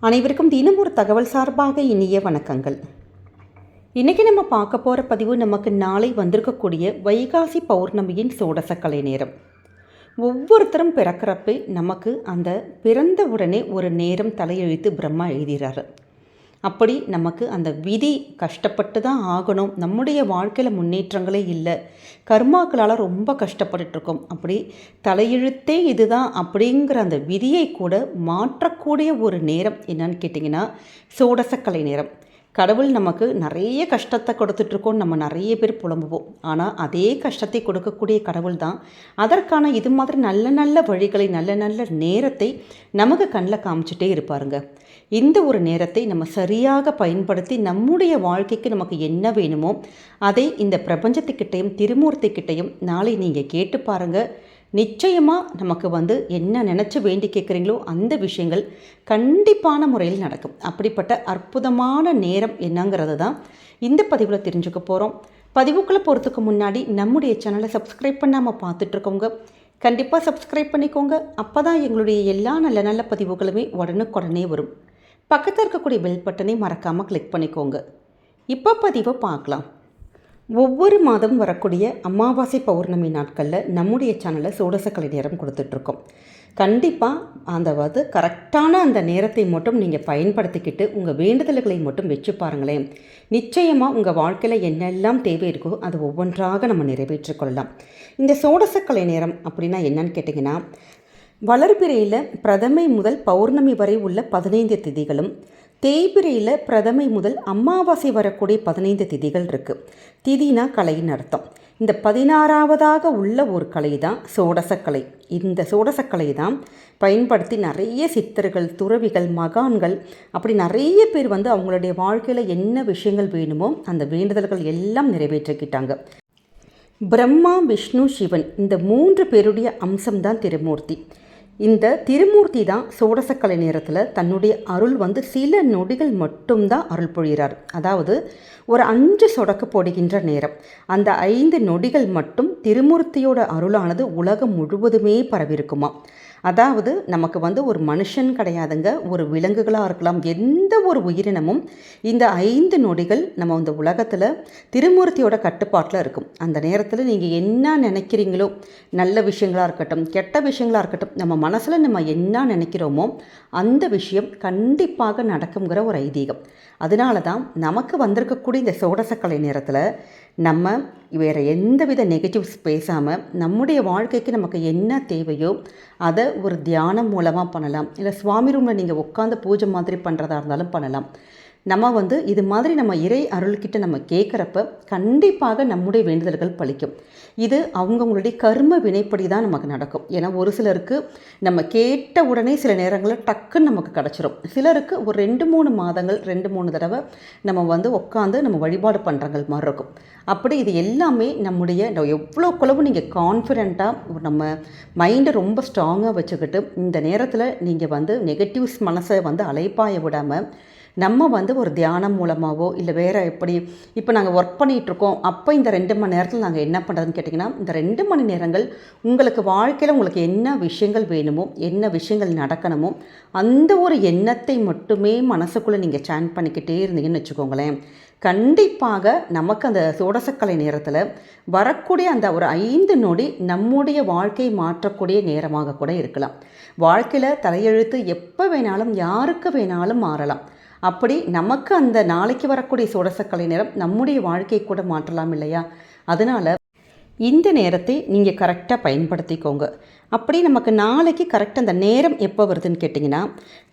அனைவருக்கும் தினம் ஒரு தகவல் சார்பாக இனிய வணக்கங்கள். இன்றைக்கி நம்ம பார்க்க போகிற பதிவு நமக்கு நாளை வந்திருக்கக்கூடிய வைகாசி பௌர்ணமியின் சோடசக்கலை நேரம். ஒவ்வொருத்தரும் பிறக்கிறப்ப நமக்கு அந்த பிறந்த உடனே ஒரு நேரம் தலையெழுத்து பிரம்மா எழுதுகிறாரு. அப்படி நமக்கு அந்த விதி கஷ்டப்பட்டு தான் ஆகணும். நம்முடைய வாழ்க்கையில் முன்னேற்றங்களே இல்லை. கர்மாக்களால் ரொம்ப கஷ்டப்பட்டுட்ருக்கோம் அப்படி தலையெழுத்தே இதுதான் அப்படிங்கிற அந்த விதியை கூட மாற்றக்கூடிய ஒரு நேரம் என்னன்னு கேட்டிங்கன்னா சோடசக்கலை நேரம். கடவுள் நமக்கு நிறைய கஷ்டத்தை கொடுத்துட்ருக்கோம் நம்ம நிறைய பேர் புலம்புவோம். ஆனால் அதே கஷ்டத்தை கொடுக்கக்கூடிய கடவுள் தான். அதற்கான இது மாதிரி நல்ல நல்ல வழிகளை நல்ல நல்ல நேரத்தை நமக்கு கண்ணில் காமிச்சிட்டே இருப்பாருங்க. இந்த ஒரு நேரத்தை நம்ம சரியாக பயன்படுத்தி நம்முடைய வாழ்க்கைக்கு நமக்கு என்ன வேணுமோ அதை இந்த பிரபஞ்சத்துக்கிட்டையும் திருமூர்த்திக்கிட்டையும் நாளை நீங்கள் கேட்டு பாருங்கள் நிச்சயமாக நமக்கு வந்து என்ன நினச்சி வேண்டி கேட்குறீங்களோ அந்த விஷயங்கள் கண்டிப்பான முறையில் நடக்கும். அப்படிப்பட்ட அற்புதமான நேரம் என்னங்கிறது தான் இந்த பதிவில் தெரிஞ்சுக்க போகிறோம் பதிவுக்குள்ளே போகிறதுக்கு முன்னாடி நம்முடைய சேனலை சப்ஸ்கிரைப் பண்ணாமல் பார்த்துட்ருக்கோங்க கண்டிப்பாக சப்ஸ்கிரைப் பண்ணிக்கோங்க. அப்போ தான் எங்களுடைய எல்லா நல்ல நல்ல பதிவுகளுமே உடனுக்குடனே வரும். பக்கத்தில் இருக்கக்கூடிய பெல் பட்டனை மறக்காமல் கிளிக் பண்ணிக்கோங்க. இப்போ பதிவை பார்க்கலாம். ஒவ்வொரு மாதம் வரக்கூடிய அமாவாசை பௌர்ணமி நாட்களில் நம்முடைய சேனலில் சோடசக்கலை நேரம் கொடுத்துட்ருக்கோம். கண்டிப்பாக அந்த வந்து கரெக்டான அந்த நேரத்தை மட்டும் நீங்கள் பயன்படுத்திக்கிட்டு உங்கள் வேண்டுதல்களை மட்டும் வச்சு பாருங்களேன். நிச்சயமாக உங்கள் வாழ்க்கையில் என்னெல்லாம் தேவை இருக்கோ அது ஒவ்வொன்றாக நம்ம நிறைவேற்றிக்கொள்ளலாம் இந்த சோடசக்கலை நேரம் அப்படின்னா என்னன்னு கேட்டிங்கன்னா வளர்பிறையில் பிரதமை முதல் பௌர்ணமி வரை உள்ள பதினைந்து திதிகளும் தேய்பிரையில் பிரதமை முதல் அமாவாசை வரக்கூடிய பதினைந்து திதிகள் இருக்குது திதினா கலைன்னு அர்த்தம். இந்த பதினாறாவதாக உள்ள ஒரு கலை தான் சோடசக்கலை. இந்த சோடசக்கலை தான் பயன்படுத்தி நிறைய சித்தர்கள் துறவிகள் மகான்கள் அப்படி நிறைய பேர் வந்து அவங்களுடைய வாழ்க்கையில் என்ன விஷயங்கள் வேணுமோ அந்த வேண்டுதல்கள் எல்லாம் நிறைவேற்றிக்கிட்டாங்க. பிரம்மா விஷ்ணு சிவன் இந்த மூன்று பேருடைய அம்சம்தான் திருமூர்த்தி. இந்த திருமூர்த்தி தான் சோடசக்கலை நேரத்தில் தன்னுடைய அருள் வந்து சில நொடிகள் மட்டும்தான் அருள் பொழிகிறார். அதாவது ஒரு அஞ்சு சொடக்கு போடுகின்ற நேரம். அந்த ஐந்து நொடிகள் மட்டும் திருமூர்த்தியோட அருளானது உலகம் முழுவதுமே பரவிருக்குமா? அதாவது நமக்கு வந்து ஒரு மனுஷன் கிடையாதுங்க ஒரு விலங்குகளாக இருக்கலாம் எந்த ஒரு உயிரினமும் இந்த ஐந்து நொடிகள் நம்ம இந்த உலகத்தில் திருமூர்த்தியோட கட்டுப்பாட்டில் இருக்கும். அந்த நேரத்தில் நீங்கள் என்ன நினைக்கிறீங்களோ நல்ல விஷயங்களாக இருக்கட்டும் கெட்ட விஷயங்களாக இருக்கட்டும் நம்ம மனசில் நம்ம என்ன நினைக்கிறோமோ அந்த விஷயம் கண்டிப்பாக நடக்குங்கிற ஒரு ஐதீகம். அதனால தான் நமக்கு வந்திருக்கக்கூடிய இந்த சோடசக்கலை நேரத்தில் நம்ம வேறு எந்தவித நெகட்டிவ்ஸ் பேசாமல் நம்முடைய வாழ்க்கைக்கு நமக்கு என்ன தேவையோ அதை ஒரு தியானம் மூலமாக பண்ணலாம். இல்லை சுவாமி ரூமில் நீங்கள் உட்காந்து பூஜை மாதிரி பண்ணுறதா இருந்தாலும் பண்ணலாம். நம்ம வந்து இது மாதிரி நம்ம இறை அருள்கிட்ட நம்ம கேட்குறப்ப கண்டிப்பாக நம்முடைய வேண்டுதல்கள் பழிக்கும். இது அவங்கவுங்களுடைய கர்ம வினைப்படி தான் நமக்கு நடக்கும். ஏன்னா ஒரு சிலருக்கு நம்ம கேட்ட உடனே சில நேரங்களில் டக்குன்னு நமக்கு கிடச்சிரும். சிலருக்கு ஒரு ரெண்டு மூணு மாதங்கள் ரெண்டு மூணு தடவை நம்ம வந்து உட்காந்து நம்ம வழிபாடு பண்ணுறங்கள் மாதிரி இருக்கும். அப்படி இது எல்லாமே நம்முடைய எவ்வளோ குளவு நீங்கள் கான்ஃபிடெண்ட்டாக நம்ம மைண்டை ரொம்ப ஸ்ட்ராங்காக வச்சுக்கிட்டு இந்த நேரத்தில் நீங்கள் வந்து நெகட்டிவ்ஸ் மனசை வந்து அலைப்பாய விடாமல் நம்ம வந்து ஒரு தியானம் மூலமாகவோ இல்லை வேறு எப்படி இப்போ நாங்கள் ஒர்க் பண்ணிகிட்ருக்கோம் அப்போ இந்த ரெண்டு மணி நேரத்தில் நாங்கள் என்ன பண்ணுறதுன்னு கேட்டிங்கன்னா இந்த ரெண்டு மணி நேரங்கள் உங்களுக்கு வாழ்க்கையில் உங்களுக்கு என்ன விஷயங்கள் வேணுமோ என்ன விஷயங்கள் நடக்கணுமோ அந்த ஒரு எண்ணத்தை மட்டுமே மனசுக்குள்ளே நீங்கள் சேன் பண்ணிக்கிட்டே இருந்தீங்கன்னு வச்சுக்கோங்களேன். கண்டிப்பாக நமக்கு அந்த சோடசக்கலை நேரத்தில் வரக்கூடிய அந்த ஒரு ஐந்து நொடி நம்முடைய வாழ்க்கையை மாற்றக்கூடிய நேரமாக கூட இருக்கலாம். வாழ்க்கையில் தலையெழுத்து எப்போ வேணாலும் யாருக்கு வேணாலும் மாறலாம். அப்படி நமக்கு அந்த நாளைக்கு வரக்கூடிய சோடசக்கலை நிறம் நம்முடைய வாழ்க்கை கூட மாற்றலாம் இல்லையா? அதனால் இந்த நேரத்தை நீங்கள் கரெக்டாக பயன்படுத்திக்கோங்க. அப்படி நமக்கு நாளைக்கு கரெக்டாக அந்த நேரம் எப்போ வருதுன்னு கேட்டிங்கன்னா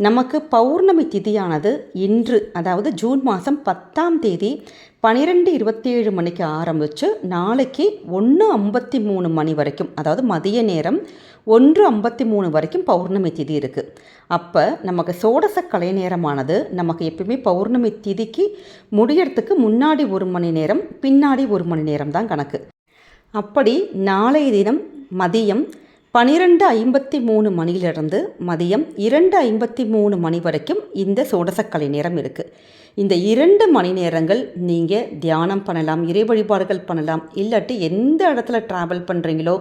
நமக்கு பௌர்ணமி திதியானது இன்று அதாவது ஜூன் மாதம் பத்தாம் தேதி பன்னிரெண்டு இருபத்தி ஏழு மணிக்கு ஆரம்பித்து நாளைக்கு ஒன்று ஐம்பத்தி மூணு மணி வரைக்கும் அதாவது மதிய நேரம் ஒன்று ஐம்பத்தி மூணு வரைக்கும் பௌர்ணமி திதி இருக்குது அப்போ நமக்கு சோடச கலை நேரமானது நமக்கு எப்பயுமே பௌர்ணமி திதிக்கு முடியறதுக்கு முன்னாடி ஒரு மணி நேரம் பின்னாடி ஒரு மணி நேரம் தான் கணக்கு. அப்படி நாளைய தினம் மதியம் பனிரெண்டு ஐம்பத்தி மூணு மணியிலிருந்து மதியம் இரண்டு ஐம்பத்தி மூணு மணி வரைக்கும் இந்த சோடசக்கலை நேரம் இருக்குது இந்த இரண்டு மணி நேரங்கள் நீங்கள் தியானம் பண்ணலாம் இறை வழிபாடுகள் பண்ணலாம் இல்லாட்டி எந்த இடத்துல ட்ராவல் பண்ணுறீங்களோ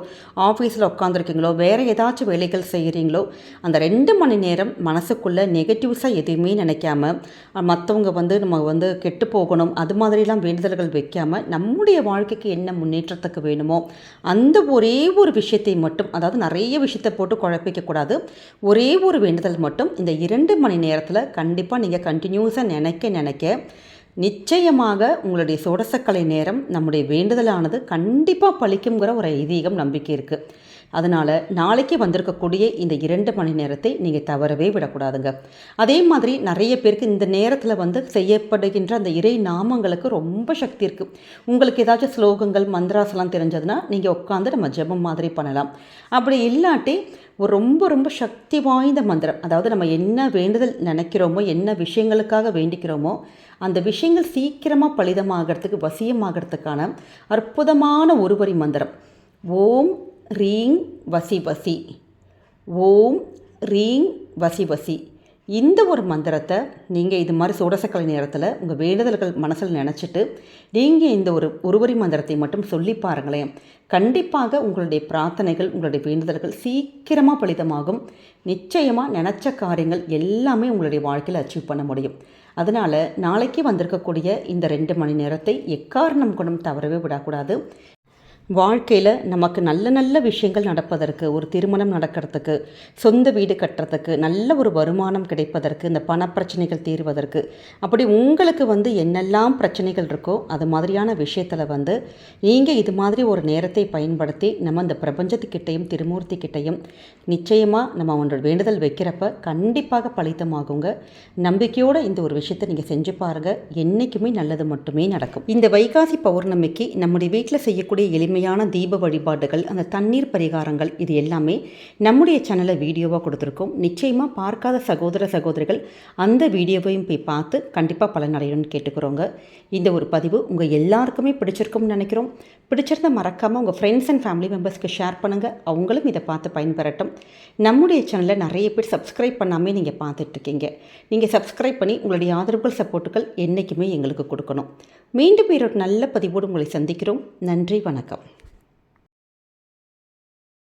ஆஃபீஸில் உட்காந்துருக்கீங்களோ வேறு ஏதாச்சும் வேலைகள் செய்கிறீங்களோ அந்த ரெண்டு மணி நேரம் மனசுக்குள்ளே நெகட்டிவ்ஸாக எதுவுமே நினைக்காம மற்றவங்க வந்து நம்ம வந்து கெட்டு போகணும் அது மாதிரிலாம் வேண்டுதல்கள் வைக்காமல் நம்முடைய வாழ்க்கைக்கு என்ன முன்னேற்றத்துக்கு வேணுமோ அந்த ஒரே ஒரு விஷயத்தை மட்டும் அதாவது நிறைய விஷயத்தை போட்டு குழப்பிக்கக்கூடாது. ஒரே ஒரு வேண்டுதல் மட்டும் இந்த இரண்டு மணி நேரத்தில் கண்டிப்பாக நீங்கள் கண்டினியூஸாக நினைக்க நினைக்க நிச்சயமாக உங்களுடைய சோடசக்கலை நேரம் நம்முடைய வேண்டுதலானது கண்டிப்பாக பழிக்குங்கிற ஒரு ஐதீகம் நம்பிக்கை இருக்குது அதனால் நாளைக்கு வந்திருக்கக்கூடிய இந்த இரண்டு மணி நேரத்தை நீங்கள் தவறவே விடக்கூடாதுங்க. அதே மாதிரி நிறைய பேருக்கு இந்த நேரத்தில் வந்து செய்யப்படுகின்ற அந்த இறை நாமங்களுக்கு ரொம்ப சக்தி இருக்குது உங்களுக்கு ஏதாச்சும் ஸ்லோகங்கள் மந்திராசெல்லாம் தெரிஞ்சதுன்னா நீங்கள் உட்காந்து நம்ம ஜெபம் மாதிரி பண்ணலாம். அப்படி இல்லாட்டி ஒரு ரொம்ப ரொம்ப சக்தி வாய்ந்த மந்திரம் அதாவது நம்ம என்ன வேண்டுதல் நினைக்கிறோமோ என்ன விஷயங்களுக்காக வேண்டிக்கிறோமோ அந்த விஷயங்கள் சீக்கிரமாக பலிதமாகறதுக்கு வசியமாகறதுக்கான அற்புதமான ஒருவரி மந்திரம். ஓம் ரீங் வசி வசி. ஓம் ரீங் வசி வசி. இந்த ஒரு மந்திரத்தை நீங்கள் இது மாதிரி சோடசக்கலை நேரத்தில் உங்கள் வேண்டுதல்கள் மனசில் நினச்சிட்டு நீங்கள் இந்த ஒரு ஒருவரி மந்திரத்தை மட்டும் சொல்லி பாருங்களேன். கண்டிப்பாக உங்களுடைய பிரார்த்தனைகள் உங்களுடைய வேண்டுதல்கள் சீக்கிரமாக பலிதமாகும். நிச்சயமாக நினச்ச காரியங்கள் எல்லாமே உங்களுடைய வாழ்க்கையில் அச்சீவ் பண்ண முடியும். அதனால் நாளைக்கு வந்திருக்கக்கூடிய இந்த ரெண்டு மணி நேரத்தை எக்காரணம் கொண்டும் தவறவே விடக்கூடாது. வாழ்க்கையில் நமக்கு நல்ல நல்ல விஷயங்கள் நடப்பதற்கு ஒரு திருமணம் நடக்கிறதுக்கு சொந்த வீடு கட்டுறதுக்கு நல்ல ஒரு வருமானம் கிடைப்பதற்கு இந்த பணப்பிரச்சனைகள் தீர்வதற்கு அப்படி உங்களுக்கு வந்து என்னெல்லாம் பிரச்சனைகள் இருக்கோ அது மாதிரியான விஷயத்தில் வந்து நீங்கள் இது மாதிரி ஒரு நேரத்தை பயன்படுத்தி நம்ம இந்த பிரபஞ்சத்துக்கிட்டையும் திருமூர்த்திக்கிட்டையும் நிச்சயமாக நம்ம அவனோட வேண்டுதல் வைக்கிறப்ப கண்டிப்பாக பலித்தமாகுங்க நம்பிக்கையோடு இந்த ஒரு விஷயத்தை நீங்கள் செஞ்சு பாருங்கள் என்றைக்குமே நல்லது மட்டுமே நடக்கும். இந்த வைகாசி பௌர்ணமிக்கு நம்முடைய வீட்டில் செய்யக்கூடிய எளிமை எளிமையான தீப வழிபாடுகள் அந்த தண்ணீர் பரிகாரங்கள் இது எல்லாமே நம்முடைய சேனலில் வீடியோவாக கொடுத்துருக்கோம். நிச்சயமாக பார்க்காத சகோதர சகோதரிகள் அந்த வீடியோவையும் போய் பார்த்து கண்டிப்பாக பலனடையணும்னு கேட்டுக்கிறோங்க. இந்த ஒரு பதிவு உங்கள் எல்லாருக்குமே பிடிச்சிருக்கும்னு நினைக்கிறோம். பிடிச்சிருந்த மறக்காமல் உங்கள் ஃப்ரெண்ட்ஸ் அண்ட் ஃபேமிலி மெம்பர்ஸ்க்கு ஷேர் பண்ணுங்கள் அவங்களும் இதை பார்த்து பயன்பெறட்டும். நம்முடைய சேனலை நிறைய பேர் சப்ஸ்கிரைப் பண்ணாமே நீங்கள் பார்த்துட்ருக்கீங்க. நீங்கள் சப்ஸ்கிரைப் பண்ணி உங்களுடைய ஆதரவுகள் சப்போர்ட்டுகள் என்றைக்குமே எங்களுக்கு கொடுக்கணும். மீண்டும் ஒரு நல்ல பதிவோடு உங்களை சந்திக்கிறோம். நன்றி வணக்கம்.